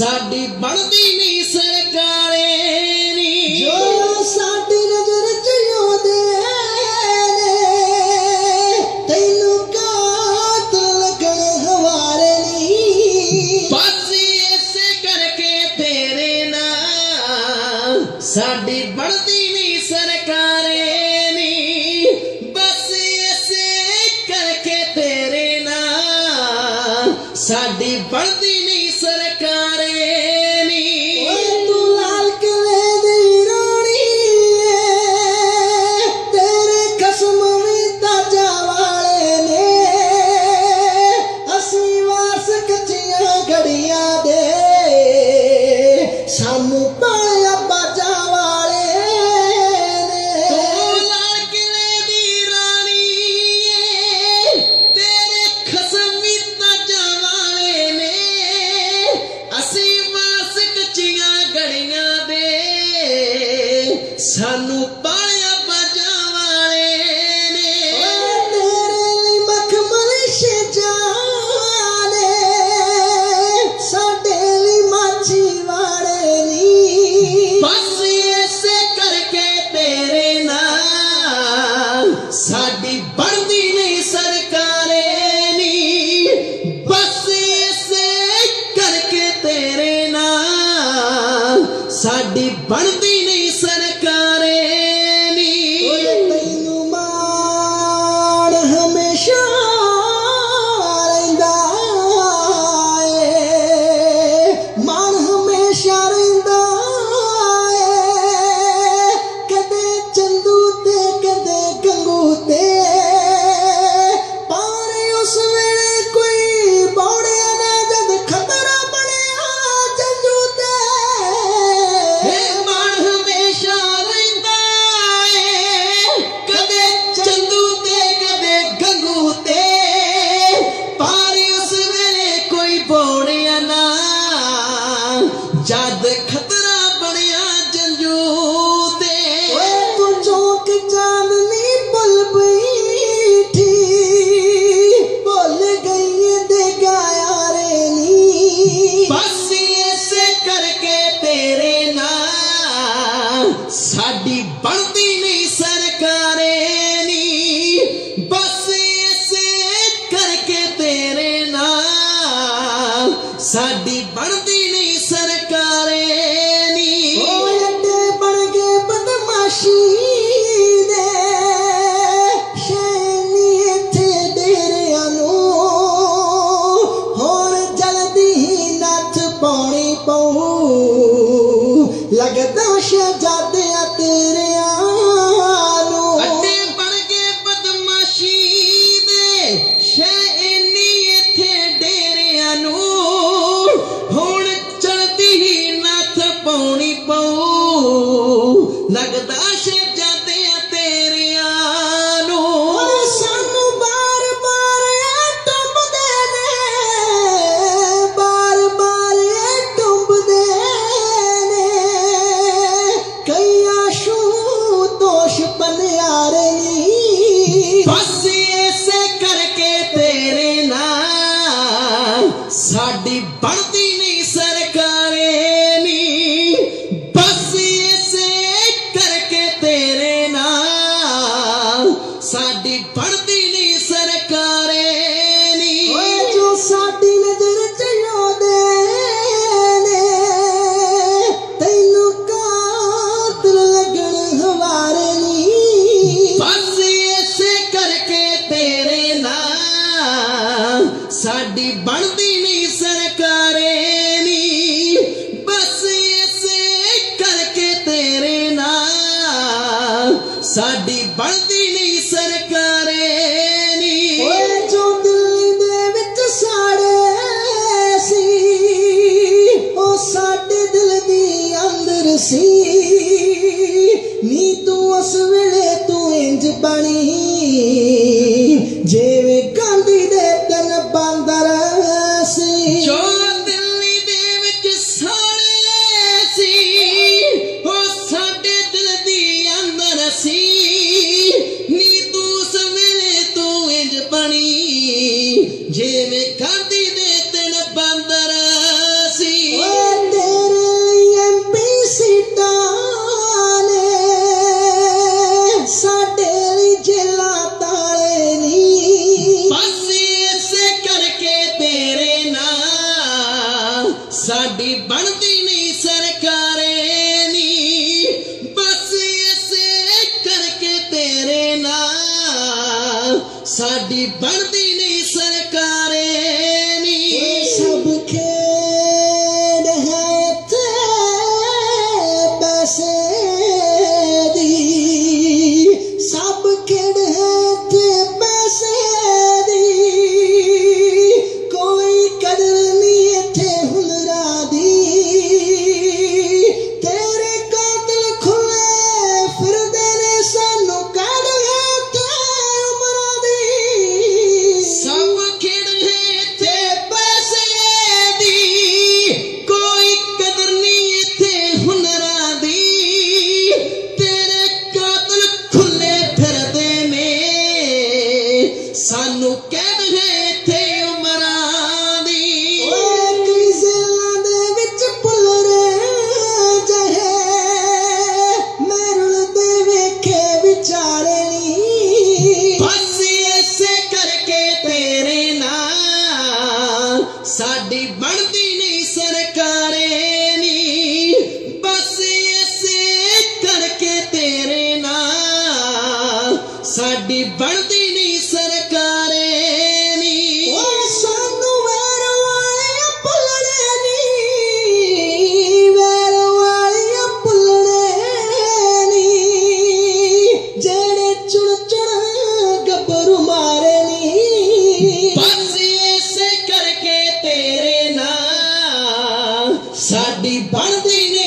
ਸਾਡੀ ਬਣਦੀ ਨਹੀਂ ਸਰਕਾਰੇ ਨੀ। ਜੋ ਸਾਡੀ ਨਜ਼ਰ ਚ ਆਉਂਦੇ ਨੇ ਤੈਨੂੰ ਕਾਤ ਲੱਗਣ ਹਵਾਰੇ ਨੀ। ਬਸ ਇਸੇ ਕਰਕੇ ਤੇਰੇ ਨਾਲ ਸਾਡੀ ਬਣਦੀ ਨਹੀਂ ਸਰਕਾਰੇ ਨੀ। ਬਸ ਇਸੇ ਕਰਕੇ ਤੇਰੇ ਨਾਲ ਸਾਡੀ ਬਣਦੀ பணி پاڻي پو لڳ تيري ਸਾਡੀ ਬਣਦੀ ਨਹੀਂ ਸਰਕਾਰੇ ਨੀ ਬਸ ਇਸੇ ਕਰਕੇ ਤੇਰੇ ਨਾਲ। ਸਾਡੀ ਬਣਦੀ ਨਹੀਂ ਸਰਕਾਰੇ ਨੀ ਓਏ ਜੋ ਸਾਡੀ ਨਜ਼ਰ ਚ ਆਉਂਦੇ ਨੇ ਤੈਨੂੰ ਕਾਤਲ ਲੱਗਣ ਹਵਾਰੇ ਨੀ ਬਸ ਇਸੇ ਕਰਕੇ ਤੇਰੇ ਨਾਲ। ਸਾਡੀ ਬਣਦੀ ਨਹੀਂ ਜਿਵੇਂ ਖਾਂਦੀ ਦੇ ਤਿੰਨ ਬੰਦਰ ਸੀਟਾਂ ਨੇ ਸਾਡੇ ਲਈ ਜੇਲਾ ਤਾਲੇ ਨਹੀਂ। ਕਰਕੇ ਤੇਰੇ ਨਾਲ ਸਾਡੀ ਬਣਦੀ ਨਹੀਂ ਸਰਕਾਰੇ ਨਹੀਂ। ਬਸ ਇਸੇ ਕਰਕੇ ਤੇਰੇ ਨਾਲ ਸਾਡੀ ਬਣਦੀ ਸਾਡੀ ਬਣਦੀ ਨਹੀਂ।